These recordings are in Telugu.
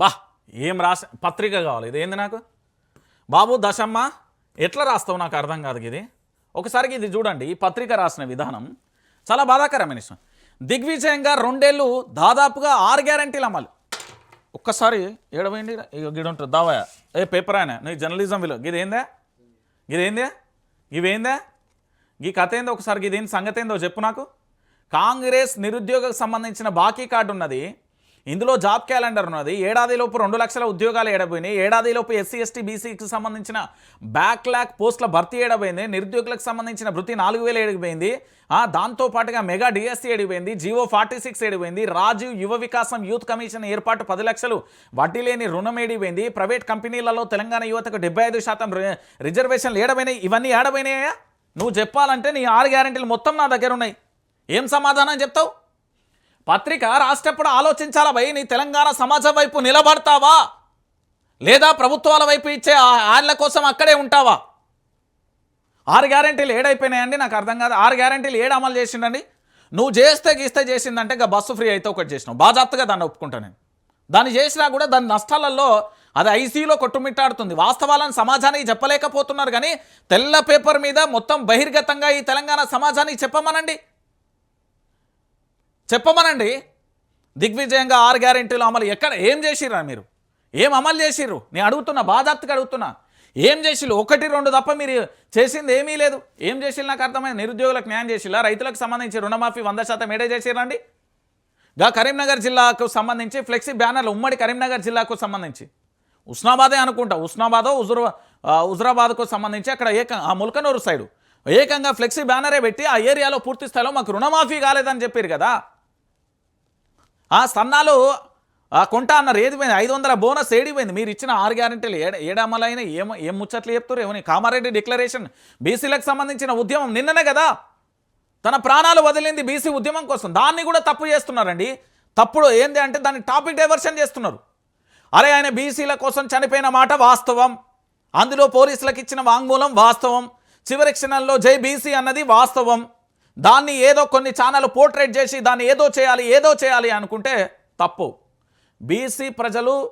బా ఏం రాసి పత్రిక కావాలి. ఇది ఏంది నాకు? బాబు దశమ్మ ఎట్లా రాస్తావు? నాకు అర్థం కాదు ఇది ఒకసారికి ఇది చూడండి ఈ పత్రిక రాసిన విధానం. చాలా బాధాకరమైన విషయం. దిగ్విజయంగా రెండేళ్ళు దాదాపుగా ఆరు గ్యారంటీలు అమలు. ఒక్కసారి ఏడవైంది గిడ ఉంటుంది. దావా ఏ పేపర్ ఆయన. నీ జర్నలిజం విలువ. గిదేందా గిదేందా ఇవేందా ఈ కథ ఏందో ఒకసారి ఇదేంది సంగతి ఏందో చెప్పు నాకు. కాంగ్రెస్ నిరుద్యోగకు సంబంధించిన బాకీ కార్డు ఉన్నది. ఇందులో జాబ్ క్యాలెండర్ ఉన్నది. ఏడాదిలోపు రెండు లక్షల ఉద్యోగాలు ఏడబోయినాయి. ఏడాదిలోపు ఎస్సీ ఎస్టీ బీసీకి సంబంధించిన బ్యాక్లాక్ పోస్టుల భర్తీ ఏడబోయింది. నిరుద్యోగులకు సంబంధించిన వృత్తి నాలుగు వేలు ఏడిపోయింది దాంతో పాటుగా మెగా డిఎస్సీ ఏడిపోయింది జివో ఫార్టీ సిక్స్ ఏడిపోయింది రాజీవ్ యువ వికాసం యూత్ కమిషన్ ఏర్పాటు పది లక్షలు వడ్డీ లేని రుణం ఏడిపోయింది ప్రైవేట్ కంపెనీలలో తెలంగాణ యువతకు డెబ్బై ఐదు శాతం రి- రిజర్వేషన్లు ఏడబోయినాయి. ఇవన్నీ ఏడబోయినాయా? నువ్వు చెప్పాలంటే నీ ఆరు గ్యారెంటీలు మొత్తం నా దగ్గర ఉన్నాయి. ఏం సమాధానం చెప్తావు? పత్రిక రాసేటప్పుడు ఆలోచించాలా భయ్? నీ తెలంగాణ సమాజం వైపు నిలబడతావా? లేదా ప్రభుత్వాల వైపు ఇచ్చే ఆ- ఆళ్ళ కోసం అక్కడే ఉంటావా? ఆరు గ్యారెంటీలు ఏడైపోయినాయండి నాకు అర్థం కాదు. ఆరు గ్యారెంటీలు ఏడు అమలు చేసిండండి. నువ్వు చేస్తే గీస్తే చేసిందంటే ఇక బస్సు ఫ్రీ అయితే ఒకటి చేసినావు. బాజాప్తగా దాన్ని ఒప్పుకుంటాను నేను. దాన్ని చేసినా కూడా దాని నష్టాలలో అది ఐసీలో కొట్టుమిట్టాడుతుంది. వాస్తవాలను సమాజానికి చెప్పలేకపోతున్నారు కానీ తెల్ల పేపర్ మీద మొత్తం బహిర్గతంగా ఈ తెలంగాణ సమాజానికి చెప్పమనండి. చెప్పమనండి. దిగ్విజయంగా ఆరు గ్యారెంటీలు అమలు ఎక్కడ ఏం చేసిర్రా మీరు? ఏం అమలు చేసిర్రు? నేను అడుగుతున్నా బాధాప్తిగా అడుగుతున్నా. ఏం చేసిల్లు ఒకటి రెండు తప్ప మీరు చేసింది ఏమీ లేదు. ఏం చేసిల్లు నాకు అర్థమైంది. నిరుద్యోగులకు న్యాయం చేసిల్లా రైతులకు సంబంధించి రుణమాఫీ వంద శాతం ఏడే చేసిరండి గా కరీంనగర్ జిల్లాకు సంబంధించి ఫ్లెక్సీ బ్యానర్లు ఉమ్మడి కరీంనగర్ జిల్లాకు సంబంధించి. ఉస్నాబాదే అనుకుంటా. ఉస్నాబాదో హుజురా హుజురాబాద్కు సంబంధించి అక్కడ ఏక ఆ ముల్కనూరు సైడు. ఏకంగా ఫ్లెక్సీ బ్యానరే పెట్టి ఆ ఏరియాలో పూర్తి స్థాయిలో మాకు రుణమాఫీ కాలేదని చెప్పారు కదా? ఆ సన్నాలు ఆ కొంట అన్నారు ఏది పోయింది. ఐదు వందల బోనస్ ఏడిపోయింది మీరు ఇచ్చిన ఆరు గ్యారెంటీలు ఏడ ఏడమలైన ఏం ఏం ముచ్చట్లు చెప్తారు ఏమని కామారెడ్డి డిక్లరేషన్. బీసీలకు సంబంధించిన ఉద్యమం నిన్ననే కదా? తన ప్రాణాలు వదిలింది బీసీ ఉద్యమం కోసం. దాన్ని కూడా తప్పు చేస్తున్నారండి. తప్పుడు ఏంది అంటే దాన్ని టాపిక్ డైవర్షన్ చేస్తున్నారు. అరే ఆయన బీసీల కోసం చనిపోయిన మాట వాస్తవం. అందులో పోలీసులకు ఇచ్చిన వాంగ్మూలం వాస్తవం. చివరి క్షణంలో జై బీసీ అన్నది వాస్తవం. దాన్ని ఏదో కొన్ని ఛానల్ పోర్ట్రేట్ చేసి దాన్ని ఏదో చేయాలి ఏదో చేయాలి అనుకుంటే తప్పు. బీసీ ప్రజలు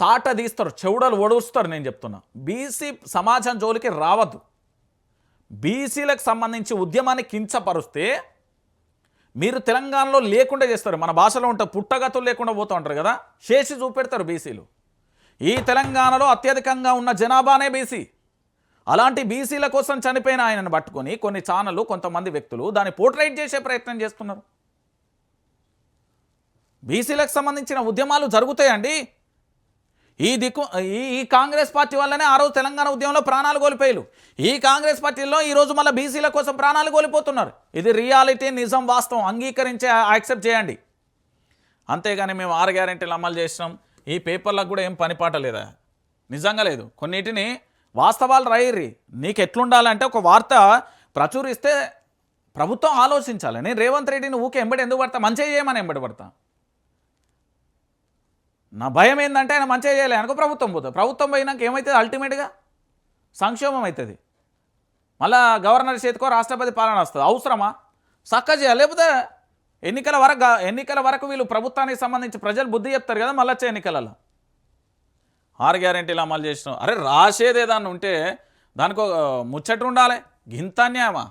తాట తీస్తారు చెవుడలు ఒడుస్తారు నేను చెప్తున్నా. బీసీ సమాజం జోలికి రావద్దు. బీసీలకు సంబంధించి ఉద్యమాన్ని కించపరుస్తే మీరు తెలంగాణలో లేకుండా చేస్తారు. మన భాషలో ఉంటారు పుట్టగతులు లేకుండా పోతూ ఉంటారు కదా. చేసి చూపెడతారు బీసీలు ఈ తెలంగాణలో అత్యధికంగా ఉన్న జనాభానే బీసీ అలాంటి బీసీల కోసం చనిపోయిన ఆయనను పట్టుకొని కొన్ని ఛానళ్ళు కొంతమంది వ్యక్తులు దాన్ని పోర్ట్రైట్ చేసే ప్రయత్నం చేస్తున్నారు. బీసీలకు సంబంధించిన ఉద్యమాలు జరుగుతాయండి. ఈ దిక్కు ఈ ఈ కాంగ్రెస్ పార్టీ వల్లనే ఆ రోజు తెలంగాణ ఉద్యమంలో ప్రాణాలు కోల్పోయారు. ఈ కాంగ్రెస్ పార్టీలో ఈ రోజు మళ్ళీ బీసీల కోసం ప్రాణాలు కోల్పోతున్నారు. ఇది రియాలిటీ నిజం వాస్తవం అంగీకరించే యాక్సెప్ట్ చేయండి. అంతేగాని మేము ఆరు గ్యారెంటీలు అమలు చేసినాం. ఈ పేపర్లకు కూడా ఏం పనిపాట లేదా? నిజంగా లేదు. కొన్నిటిని వాస్తవాలు రాయిర్రి. నీకు ఎట్లుండాలంటే ఒక వార్త ప్రచురిస్తే ప్రభుత్వం ఆలోచించాలి. నేను రేవంత్ రెడ్డిని ఊకే ఎంబడి ఎందుకు పడతా? మంచిగా చేయమని ఎంబడి పడతా. నా భయం ఏంటంటే ఆయన మంచిగా చేయలే. అనుకో ప్రభుత్వం పోతుంది. ప్రభుత్వం పోయినాక ఏమవుతుంది అల్టిమేట్గా? సంక్షేమం అవుతుంది మళ్ళా గవర్నర్ చేతికో రాష్ట్రపతి పాలన వస్తుంది. అవసరమా? చక్క చేయాలి. లేకపోతే ఎన్నికల వరకు ఎన్నికల వరకు వీళ్ళు ప్రభుత్వానికి సంబంధించి ప్రజలు బుద్ధి చెప్తారు కదా మళ్ళీ వచ్చే ఎన్నికలలో. ఆరు గ్యారెంటీలు అమలు చేసినాం అరే రాసేదే దాన్ని ఉంటే దానికి ముచ్చట ఉండాలి. గింత అన్యాయమా?